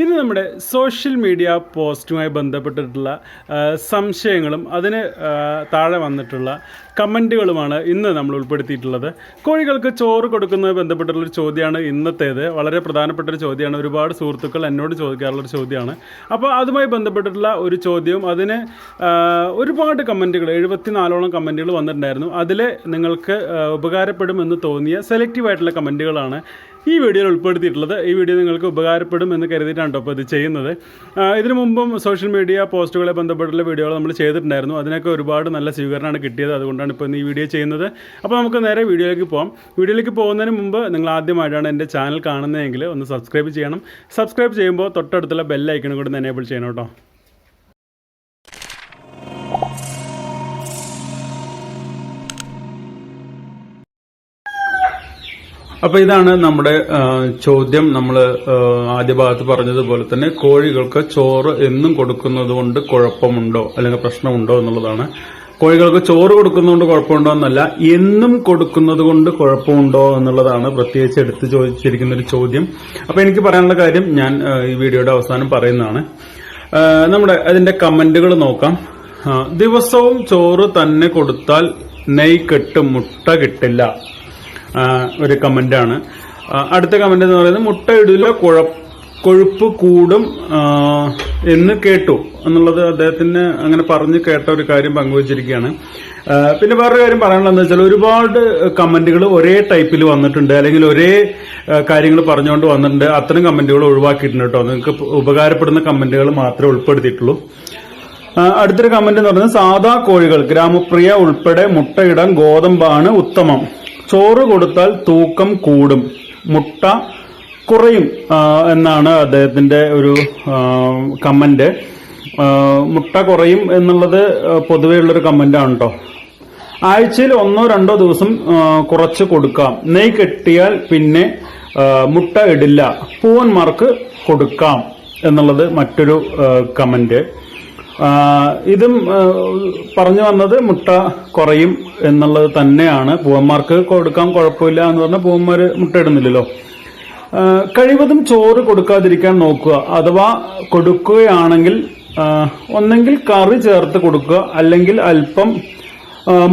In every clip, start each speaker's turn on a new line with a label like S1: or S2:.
S1: ഇന്ന് നമ്മുടെ social media പോസ്റ്റുമായി ബന്ധപ്പെട്ടിട്ടുള്ള സംശയങ്ങളും അതിന് താഴെ വന്നിട്ടുള്ള കമന്റുകളുമാണ് ഇന്ന് നമ്മൾ ഉൾപ്പെടുത്തിയിട്ടുള്ളത്. കോഴികൾക്ക് ചോറ് കൊടുക്കുന്നത് ബന്ധപ്പെട്ടുള്ളൊരു ചോദ്യമാണ് ഇന്നത്തേത്. വളരെ പ്രധാനപ്പെട്ട ഒരു ചോദ്യമാണ്. ഒരുപാട് സുഹൃത്തുക്കൾ എന്നോട് ചോദിക്കാറുള്ളൊരു ചോദ്യമാണ്. അപ്പോൾ അതുമായി ബന്ധപ്പെട്ടിട്ടുള്ള ഒരു ചോദ്യവും അതിന് ഒരുപാട് കമന്റുകൾ എഴുപത്തിനാലോളം കമന്റുകൾ വന്നിട്ടുണ്ടായിരുന്നു. അതിൽ നിങ്ങൾക്ക് ഉപകാരപ്പെടുമെന്ന് തോന്നിയ സെലക്റ്റീവ് ആയിട്ടുള്ള കമന്റുകളാണ് ഈ വീഡിയോയിൽ ഉൾപ്പെടുത്തിയിട്ടുള്ളത് ഈ വീഡിയോ നിങ്ങൾക്ക് ഉപകാരപ്പെടും എന്ന് കരുതിയിട്ടാണ് ഇപ്പോൾ ഇത് ചെയ്യുന്നത്. ഇതിനു മുമ്പും സോഷ്യൽ മീഡിയ പോസ്റ്റുകളെ ബന്ധപ്പെട്ടുള്ള വീഡിയോകൾ നമ്മൾ ചെയ്തിട്ടുണ്ടായിരുന്നു. അതിനൊക്കെ ഒരുപാട് നല്ല സ്വീകരണമാണ് കിട്ടിയത്. അതുകൊണ്ടാണ് ഇപ്പോൾ ഈ വീഡിയോ ചെയ്യുന്നത്. അപ്പോൾ നമുക്ക് നേരെ വീഡിയോയിലേക്ക് പോകാം വീഡിയോയിലേക്ക് പോകുന്നതിന് മുമ്പ് നിങ്ങൾ ആദ്യമായിട്ടാണ് എന്റെ ചാനൽ കാണുന്നതെങ്കിൽ ഒന്ന് സബ്സ്ക്രൈബ് ചെയ്യണം. സബ്സ്ക്രൈബ് ചെയ്യുമ്പോൾ തൊട്ടടുത്തുള്ള ബെല്ലൈക്കണും കൂടി എനേബിൾ ചെയ്യണം കേട്ടോ. അപ്പൊ ഇതാണ് നമ്മുടെ ചോദ്യം. നമ്മൾ ആദ്യ ഭാഗത്ത് പറഞ്ഞതുപോലെ തന്നെ കോഴികൾക്ക് ചോറ് എന്നും കൊടുക്കുന്നത് കൊണ്ട് കുഴപ്പമുണ്ടോ? അല്ലെങ്കിൽ പ്രശ്നമുണ്ടോ എന്നുള്ളതാണ്. കോഴികൾക്ക് ചോറ് കൊടുക്കുന്നതുകൊണ്ട് കുഴപ്പമുണ്ടോ എന്നല്ല എന്നും കൊടുക്കുന്നത് കൊണ്ട് കുഴപ്പമുണ്ടോ എന്നുള്ളതാണ് പ്രത്യേകിച്ച് എടുത്ത് ചോദിച്ചിരിക്കുന്ന ഒരു ചോദ്യം. അപ്പൊ എനിക്ക് പറയാനുള്ള കാര്യം ഞാൻ ഈ വീഡിയോയുടെ അവസാനം പറയുന്നതാണ്. നമ്മുടെ അതിന്റെ കമന്റുകൾ നോക്കാം. ദിവസവും ചോറ് തന്നെ കൊടുത്താൽ നെയ് കെട്ട് മുട്ട കിട്ടില്ല. ഒരു കമന്റാണ് അടുത്ത കമന്റ് എന്ന് പറയുന്നത് മുട്ട ഇടില്ല കൊഴുപ്പ് കൂടും എന്ന് കേട്ടു എന്നുള്ളത് അദ്ദേഹത്തിന് അങ്ങനെ പറഞ്ഞു കേട്ട ഒരു കാര്യം പങ്കുവച്ചിരിക്കുകയാണ്. പിന്നെ വേറൊരു കാര്യം പറയാനുള്ളത് വെച്ചാൽ ഒരുപാട് കമന്റുകൾ ഒരേ ടൈപ്പിൽ വന്നിട്ടുണ്ട് അല്ലെങ്കിൽ ഒരേ കാര്യങ്ങൾ പറഞ്ഞുകൊണ്ട് വന്നിട്ടുണ്ട്. അത്തരം കമന്റുകൾ ഒഴിവാക്കിയിട്ടുണ്ട് കേട്ടോ. നിങ്ങൾക്ക് ഉപകാരപ്പെടുന്ന കമന്റുകൾ മാത്രമേ ഉൾപ്പെടുത്തിയിട്ടുള്ളൂ. അടുത്തൊരു കമന്റ് എന്ന് പറയുന്നത് സാധാ കോഴികൾ ഗ്രാമപ്രിയ ഉൾപ്പെടെ മുട്ടയിടാൻ ഗോതമ്പാണ് ഉത്തമം. ചോറ് കൊടുത്താൽ തൂക്കം കൂടും. മുട്ട കുറയും എന്നാണ് അദ്ദേഹത്തിന്റെ ഒരു കമന്റ്. മുട്ട കുറയും എന്നുള്ളത് പൊതുവേ ഉള്ളൊരു കമന്റാണ് കേട്ടോ ആഴ്ചയിൽ ഒന്നോ രണ്ടോ ദിവസം കുറച്ച് കൊടുക്കാം. നെയ് കെട്ടിയാൽ പിന്നെ മുട്ട ഇടില്ല. പൂവന്മാർക്ക് കൊടുക്കാം എന്നുള്ളത് മറ്റൊരു കമന്റ് ഇതും പറഞ്ഞു വന്നത് മുട്ട കുറയും എന്നുള്ളത് തന്നെയാണ്. പൂവന്മാർക്ക് കൊടുക്കാൻ കുഴപ്പമില്ല എന്ന് പറഞ്ഞാൽ പൂവന്മാർ മുട്ട ഇടുന്നില്ലല്ലോ. കഴിവതും ചോറ് കൊടുക്കാതിരിക്കാൻ നോക്കുക. അഥവാ കൊടുക്കുകയാണെങ്കിൽ ഒന്നെങ്കിൽ കറി ചേർത്ത് കൊടുക്കുക. അല്ലെങ്കിൽ അല്പം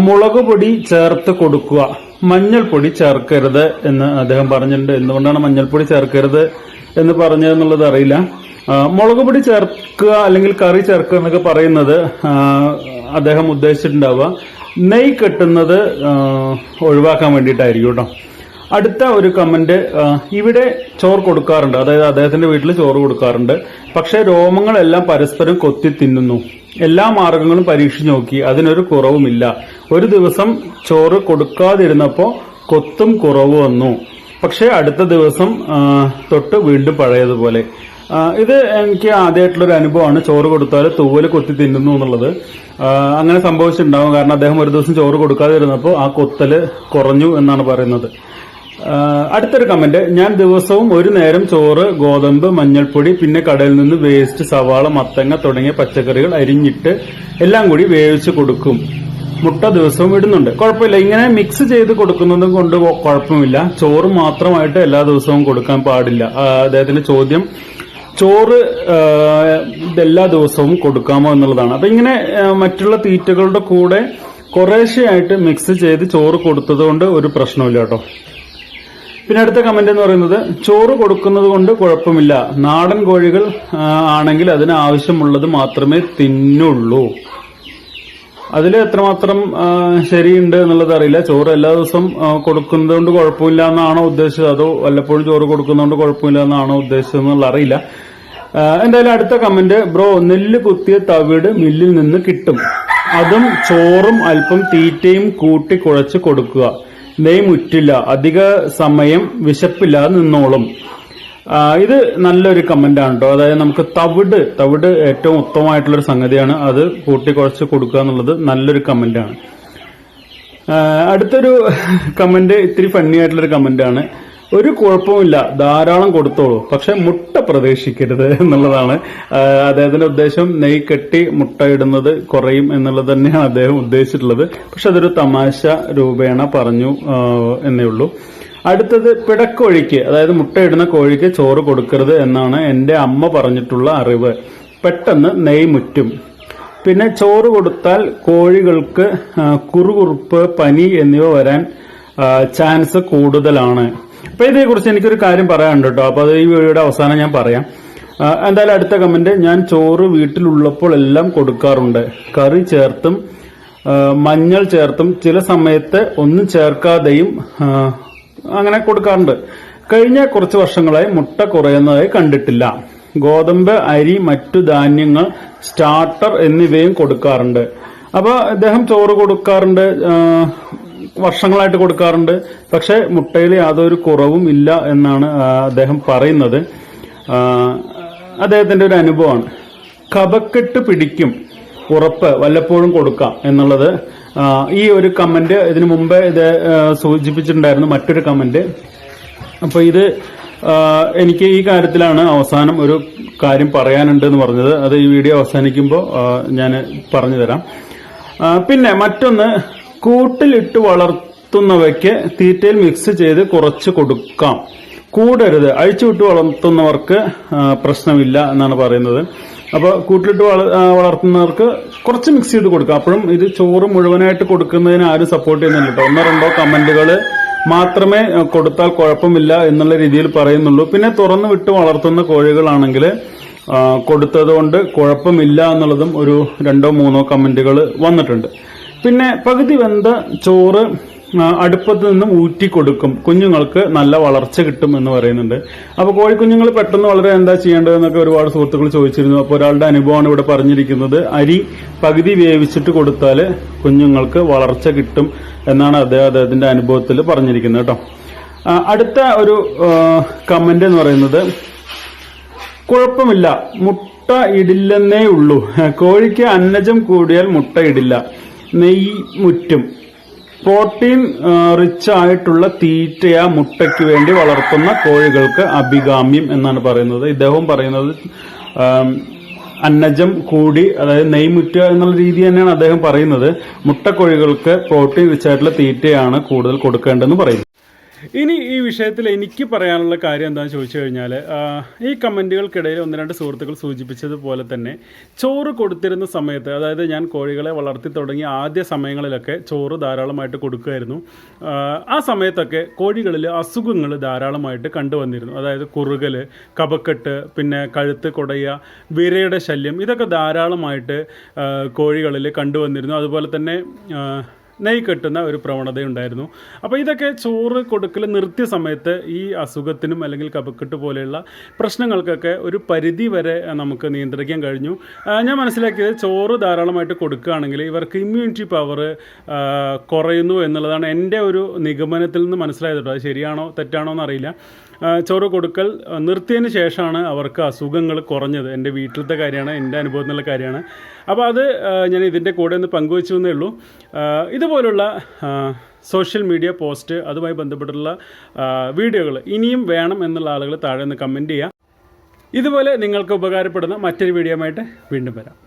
S1: മുളക് പൊടി ചേർത്ത് കൊടുക്കുക. മഞ്ഞൾപ്പൊടി ചേർക്കരുത് എന്ന് അദ്ദേഹം പറഞ്ഞിട്ടുണ്ട്. എന്തുകൊണ്ടാണ് മഞ്ഞൾപ്പൊടി ചേർക്കരുത് എന്ന് പറഞ്ഞതെന്നുള്ളത് അറിയില്ല. മുളക് പൊടി ചേർക്കുക അല്ലെങ്കിൽ കറി ചേർക്കുക എന്നൊക്കെ പറയുന്നത് അദ്ദേഹം ഉദ്ദേശിച്ചിട്ടുണ്ടാവുക. നെയ് കെട്ടുന്നത് ഒഴിവാക്കാൻ വേണ്ടിയിട്ടായിരിക്കും കേട്ടോ. അടുത്ത ഒരു കമന്റ് ഇവിടെ ചോറ് കൊടുക്കാറുണ്ട്. അതായത് അദ്ദേഹത്തിന്റെ വീട്ടിൽ ചോറ് കൊടുക്കാറുണ്ട്. പക്ഷേ രോമങ്ങളെല്ലാം പരസ്പരം കൊത്തി തിന്നുന്നു. എല്ലാ മാർഗങ്ങളും പരീക്ഷിച്ചു നോക്കി. അതിനൊരു കുറവുമില്ല. ഒരു ദിവസം ചോറ് കൊടുക്കാതിരുന്നപ്പോ കൊത്തും കുറവ് വന്നു. പക്ഷേ അടുത്ത ദിവസം തൊട്ട് വീണ്ടും പഴയതുപോലെ. ഇത് എനിക്ക് ആദ്യമായിട്ടുള്ളൊരു അനുഭവമാണ്. ചോറ് കൊടുത്താൽ തൂവൽ കൊത്തി തിന്നുന്നു എന്നുള്ളത്. അങ്ങനെ സംഭവിച്ചിട്ടുണ്ടാവും. കാരണം അദ്ദേഹം ഒരു ദിവസം ചോറ് കൊടുക്കാതിരുന്നപ്പോൾ ആ കൊത്തൽ കുറഞ്ഞു എന്നാണ് പറയുന്നത്. അടുത്തൊരു കമന്റ് ഞാൻ ദിവസവും ഒരു നേരം ചോറ് ഗോതമ്പ് മഞ്ഞൾപ്പൊടി പിന്നെ കടയിൽ നിന്ന് വേസ്റ്റ് സവാള മത്തങ്ങ തുടങ്ങിയ പച്ചക്കറികൾ അരിഞ്ഞിട്ട് എല്ലാം കൂടി വേവിച്ച് കൊടുക്കും. മുട്ട ദിവസവും ഇടുന്നുണ്ട്. കുഴപ്പമില്ല. ഇങ്ങനെ മിക്സ് ചെയ്ത് കൊടുക്കുന്നത് കൊണ്ട് കുഴപ്പമില്ല. ചോറ് മാത്രമായിട്ട് എല്ലാ ദിവസവും കൊടുക്കാൻ പാടില്ല. അദ്ദേഹത്തിന്റെ ചോദ്യം ചോറ് ഇതെല്ലാ ദിവസവും കൊടുക്കാമോ എന്നുള്ളതാണ്. അപ്പൊ ഇങ്ങനെ മറ്റുള്ള തീറ്റകളുടെ കൂടെ കുറേശ്ശെയായിട്ട് മിക്സ് ചെയ്ത് ചോറ് കൊടുത്തത് കൊണ്ട് ഒരു പ്രശ്നമില്ല കേട്ടോ. പിന്നെ അടുത്ത കമന്റ് എന്ന് പറയുന്നത് ചോറ് കൊടുക്കുന്നത് കൊണ്ട് കുഴപ്പമില്ല. നാടൻ കോഴികൾ ആണെങ്കിൽ അതിന് ആവശ്യമുള്ളത് മാത്രമേ തിന്നുള്ളൂ. അതിൽ എത്രമാത്രം ശരിയുണ്ട് എന്നുള്ളത് അറിയില്ല. ചോറ് എല്ലാ ദിവസവും കൊടുക്കുന്നത് കൊണ്ട് കുഴപ്പമില്ല എന്നാണോ ഉദ്ദേശിച്ചത്? അതോ വല്ലപ്പോഴും ചോറ് കൊടുക്കുന്നതുകൊണ്ട് കുഴപ്പമില്ല എന്നാണോ ഉദ്ദേശിച്ചത് എന്നുള്ള അറിയില്ല. എന്തായാലും അടുത്ത കമന്റ് ബ്രോ നെല്ല് കുത്തിയ തവിട് മില്ലിൽ നിന്ന് കിട്ടും. അതും ചോറും അല്പം തീറ്റയും കൂട്ടി കുഴച്ച് കൊടുക്കുക. നെയ് മുറ്റില്ല. അധിക സമയം വിശപ്പില്ലാതെ നിന്നോളും. ഇത് നല്ലൊരു കമന്റ് ആണ് കേട്ടോ അതായത് നമുക്ക് തവിട് തവിട് ഏറ്റവും ഉത്തമമായിട്ടുള്ള ഒരു സംഗതിയാണ്. അത് കൂട്ടി കുഴച്ച് കൊടുക്കുക എന്നുള്ളത് നല്ലൊരു കമന്റ് ആണ്. അടുത്തൊരു കമന്റ് ഇത്തിരി ഫണ്ണി ആയിട്ടുള്ളൊരു കമന്റ് ആണ്. ഒരു കുഴപ്പമില്ല ധാരാളം കൊടുത്തോളൂ. പക്ഷെ മുട്ട പ്രതീക്ഷിക്കരുത് എന്നുള്ളതാണ്. അദ്ദേഹത്തിന്റെ ഉദ്ദേശം നെയ് കെട്ടി മുട്ട ഇടുന്നത് കുറയും എന്നുള്ളത് തന്നെയാണ് അദ്ദേഹം ഉദ്ദേശിച്ചിട്ടുള്ളത്. പക്ഷെ അതൊരു തമാശ രൂപേണ പറഞ്ഞു എന്നേ ഉള്ളൂ. അടുത്തത് പിടക്കോഴിക്ക് അതായത് മുട്ടയിടുന്ന കോഴിക്ക് ചോറ് കൊടുക്കരുത് എന്നാണ് എന്റെ അമ്മ പറഞ്ഞിട്ടുള്ള അറിവ്. പെട്ടെന്ന് നെയ് മുറ്റും. പിന്നെ ചോറ് കൊടുത്താൽ കോഴികൾക്ക് കുറുകുറുപ്പ് പനി എന്നിവ വരാൻ ചാൻസ് കൂടുതലാണ്. അപ്പൊ ഇതേക്കുറിച്ച് എനിക്കൊരു കാര്യം പറയാനുണ്ട് കേട്ടോ. അപ്പൊ അത് ഈ വീഡിയോയുടെ അവസാനം ഞാൻ പറയാം. എന്തായാലും അടുത്ത കമന്റ് ഞാൻ ചോറ് വീട്ടിലുള്ളപ്പോൾ എല്ലാം കൊടുക്കാറുണ്ട്. കറി ചേർത്തും മഞ്ഞൾ ചേർത്തും ചില സമയത്ത് ഒന്നും ചേർക്കാതെയും അങ്ങനെ കൊടുക്കാറുണ്ട്. കഴിഞ്ഞ കുറച്ച് വർഷങ്ങളായി മുട്ട കുറയുന്നതായി കണ്ടിട്ടില്ല. ഗോതമ്പ് അരി മറ്റു ധാന്യങ്ങൾ സ്റ്റാർട്ടർ എന്നിവയും കൊടുക്കാറുണ്ട്. അപ്പൊ അദ്ദേഹം ചോറ് കൊടുക്കാറുണ്ട്. വർഷങ്ങളായിട്ട് കൊടുക്കാറുണ്ട്. പക്ഷേ മുട്ടയിൽ യാതൊരു കുറവും ഇല്ല എന്നാണ് അദ്ദേഹം പറയുന്നത്. അദ്ദേഹത്തിന്റെ ഒരു അനുഭവമാണ്. കപക്കെട്ട് പിടിക്കും ഉറപ്പ് വല്ലപ്പോഴും കൊടുക്കാം എന്നുള്ളത്. ഈ ഒരു കമന്റ് ഇതിനു മുമ്പേ ഇത് സൂചിപ്പിച്ചിട്ടുണ്ടായിരുന്നു മറ്റൊരു കമന്റ് അപ്പോൾ ഇത് എനിക്ക് ഈ കാര്യത്തിലാണ് അവസാനം ഒരു കാര്യം പറയാനുണ്ട് എന്ന് പറഞ്ഞത്. അത് ഈ വീഡിയോ അവസാനിക്കുമ്പോൾ ഞാൻ പറഞ്ഞു തരാം പിന്നെ മറ്റൊന്ന് കൂട്ടിലിട്ട് വളർത്തുന്നവയ്ക്ക് തീറ്റയിൽ മിക്സ് ചെയ്ത് കുറച്ച് കൊടുക്കാം. കൂടരുത്. അഴിച്ചുവിട്ട് വളർത്തുന്നവർക്ക് പ്രശ്നമില്ല എന്നാണ് പറയുന്നത്. അപ്പോൾ കൂട്ടിലിട്ട് വള- വളർത്തുന്നവർക്ക് കുറച്ച് മിക്സ് ചെയ്ത് കൊടുക്കാം. അപ്പോഴും ഇത് ചോറ് മുഴുവനായിട്ട് കൊടുക്കുന്നതിന് ആരും സപ്പോർട്ട് ചെയ്യുന്നില്ല കേട്ടോ ഒന്നോ രണ്ടോ കമന്റുകൾ മാത്രമേ കൊടുത്താൽ കുഴപ്പമില്ല എന്നുള്ള രീതിയിൽ പറയുന്നുള്ളൂ. പിന്നെ തുറന്നു വിട്ട് വളർത്തുന്ന കോഴികളാണെങ്കിൽ കൊടുത്തത് കൊണ്ട് കുഴപ്പമില്ല എന്നുള്ളതും ഒരു രണ്ടോ മൂന്നോ കമന്റുകൾ വന്നിട്ടുണ്ട്. പിന്നെ പകുതി വെന്ത ചോറ് അടുപ്പത്ത് നിന്നും ഊറ്റി കൊടുക്കും. കുഞ്ഞുങ്ങൾക്ക് നല്ല വളർച്ച കിട്ടും എന്ന് പറയുന്നുണ്ട്. അപ്പൊ കോഴിക്കുഞ്ഞുങ്ങൾ പെട്ടെന്ന് വളരെ എന്താ ചെയ്യേണ്ടതെന്നൊക്കെ ഒരുപാട് സുഹൃത്തുക്കൾ ചോദിച്ചിരുന്നു. അപ്പോൾ ഒരാളുടെ അനുഭവമാണ് ഇവിടെ പറഞ്ഞിരിക്കുന്നത്. അരി പകുതി വേവിച്ചിട്ട് കൊടുത്താൽ കുഞ്ഞുങ്ങൾക്ക് വളർച്ച കിട്ടും എന്നാണ് അദ്ദേഹം അദ്ദേഹത്തിന്റെ അനുഭവത്തിൽ പറഞ്ഞിരിക്കുന്നത് കേട്ടോ. അടുത്ത ഒരു കമന്റ് എന്ന് പറയുന്നത് കുഴപ്പമില്ല മുട്ട ഇടില്ലെന്നേ ഉള്ളൂ. കോഴിക്ക് അന്നജം കൂടിയാൽ മുട്ട ഇടില്ല. നെയ്യ് മുറ്റും പ്രോട്ടീൻ റിച്ച് ആയിട്ടുള്ള തീറ്റയ മുട്ടയ്ക്ക് വേണ്ടി വളർത്തുന്ന കോഴികൾക്ക് അഭികാമ്യം എന്നാണ് പറയുന്നത്. ഇദ്ദേഹം പറയുന്നത് അന്നജം കൂടി അതായത് നെയ്മുറ്റുക എന്നുള്ള രീതി തന്നെയാണ് അദ്ദേഹം പറയുന്നത്. മുട്ടക്കോഴികൾക്ക് പ്രോട്ടീൻ റിച്ച് ആയിട്ടുള്ള തീറ്റയാണ് കൂടുതൽ കൊടുക്കേണ്ടതെന്ന് പറയുന്നത് ഇനി ഈ വിഷയത്തിൽ എനിക്ക് പറയാനുള്ള കാര്യം എന്താണെന്ന് ചോദിച്ചു കഴിഞ്ഞാൽ ഈ കമന്റുകൾക്കിടയിൽ ഒന്ന് രണ്ട് സുഹൃത്തുക്കൾ സൂചിപ്പിച്ചതുപോലെ തന്നെ ചോറ് കൊടുത്തിരുന്ന സമയത്ത് അതായത് ഞാൻ കോഴികളെ വളർത്തി തുടങ്ങിയ ആദ്യ സമയങ്ങളിലൊക്കെ ചോറ് ധാരാളമായിട്ട് കൊടുക്കുമായിരുന്നു. ആ, സമയത്തൊക്കെ കോഴികളിൽ അസുഖങ്ങൾ ധാരാളമായിട്ട് കണ്ടുവന്നിരുന്നു. അതായത് കുറുകൽ കപക്കെട്ട് പിന്നെ കഴുത്ത് കൊടയ വിരയുടെ ശല്യം ഇതൊക്കെ ധാരാളമായിട്ട് കോഴികളിൽ കണ്ടുവന്നിരുന്നു. അതുപോലെ തന്നെ നെയ് കെട്ടുന്ന ഒരു പ്രവണതയുണ്ടായിരുന്നു. അപ്പോൾ ഇതൊക്കെ ചോറ് കൊടുക്കൽ നിർത്തിയ സമയത്ത് ഈ അസുഖത്തിനും അല്ലെങ്കിൽ കപക്കെട്ട് പോലെയുള്ള പ്രശ്നങ്ങൾക്കൊക്കെ ഒരു പരിധി വരെ നമുക്ക് നിയന്ത്രിക്കാൻ കഴിഞ്ഞു. ഞാൻ മനസ്സിലാക്കിയത് ചോറ് ധാരാളമായിട്ട് കൊടുക്കുകയാണെങ്കിൽ ഇവർക്ക് ഇമ്മ്യൂണിറ്റി പവർ കുറയുന്നു എന്നുള്ളതാണ് എന്റെ ഒരു നിഗമനത്തിൽ നിന്ന് മനസ്സിലായത് കേട്ടോ. അത് ശരിയാണോ തെറ്റാണോ എന്നറിയില്ല. ചോറ് കൊടുക്കൽ നിർത്തിയതിന് ശേഷമാണ് അവർക്ക് അസുഖങ്ങൾ കുറഞ്ഞത്. എന്റെ വീട്ടിലത്തെ കാര്യമാണ് എന്റെ അനുഭവത്തിൽ നിന്നുള്ള കാര്യമാണ്. അപ്പോൾ അത് ഞാൻ ഇതിന്റെ കൂടെ ഒന്ന് പങ്കുവച്ചു എന്നേ ഉള്ളൂ. ഇതുപോലുള്ള സോഷ്യൽ മീഡിയ പോസ്റ്റ് അതുമായി ബന്ധപ്പെട്ടുള്ള വീഡിയോകൾ ഇനിയും വേണം എന്നുള്ള ആളുകൾ താഴെ ഒന്ന് കമന്റ് ചെയ്യുക. ഇതുപോലെ നിങ്ങൾക്ക് ഉപകാരപ്പെടുന്ന മറ്റൊരു വീഡിയോ ആയിട്ട് വീണ്ടും വരാം.